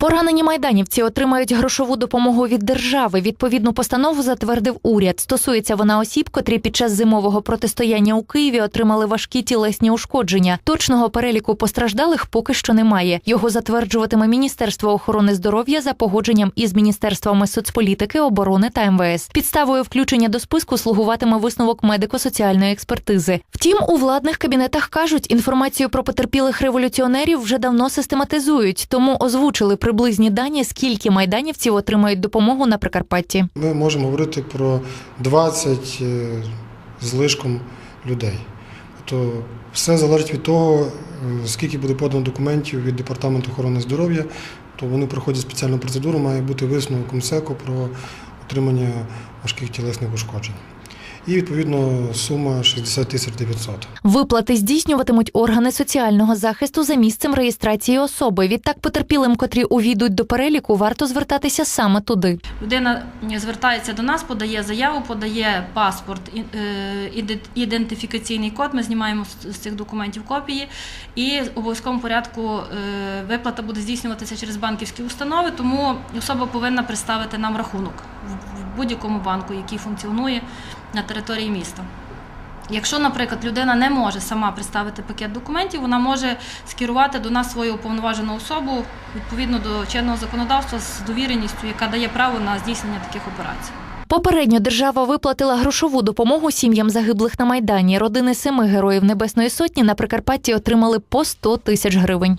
Поранені майданівці отримають грошову допомогу від держави. Відповідну постанову затвердив уряд. Стосується вона осіб, котрі під час зимового протистояння у Києві отримали важкі тілесні ушкодження. Точного переліку постраждалих поки що немає. Його затверджуватиме Міністерство охорони здоров'я за погодженням із міністерствами соцполітики, оборони та МВС. Підставою включення до списку слугуватиме висновок медико-соціальної експертизи. Втім, у владних кабінетах кажуть, інформацію про потерпілих революціонерів вже давно систематизують, тому озвучили приблизні дані, скільки майданівців отримають допомогу на Прикарпатті. Ми можемо говорити про 20 е, з лишком людей. Тобто все залежить від того, е, скільки буде подано документів від Департаменту охорони здоров'я, то вони проходять спеціальну процедуру, має бути висновок МСЕКО про отримання важких тілесних ушкоджень. І відповідно сума 60 тисяч 900. Виплати здійснюватимуть органи соціального захисту за місцем реєстрації особи. Відтак потерпілим, котрі увійдуть до переліку, варто звертатися саме туди. Людина звертається до нас, подає заяву, подає паспорт, е, іде- ідентифікаційний код. Ми знімаємо з цих документів копії, і в обов'язковому порядку е, виплата буде здійснюватися через банківські установи. Тому особа повинна представити нам рахунок в в будь-якому банку, який функціонує на території міста. Якщо, наприклад, людина не може сама представити пакет документів, вона може скерувати до нас свою уповноважену особу відповідно до чинного законодавства з довіреністю, яка дає право на здійснення таких операцій. Попередньо держава виплатила грошову допомогу сім'ям загиблих на майдані. Родини семи героїв Небесної Сотні на Прикарпатті отримали по 100 тисяч гривень.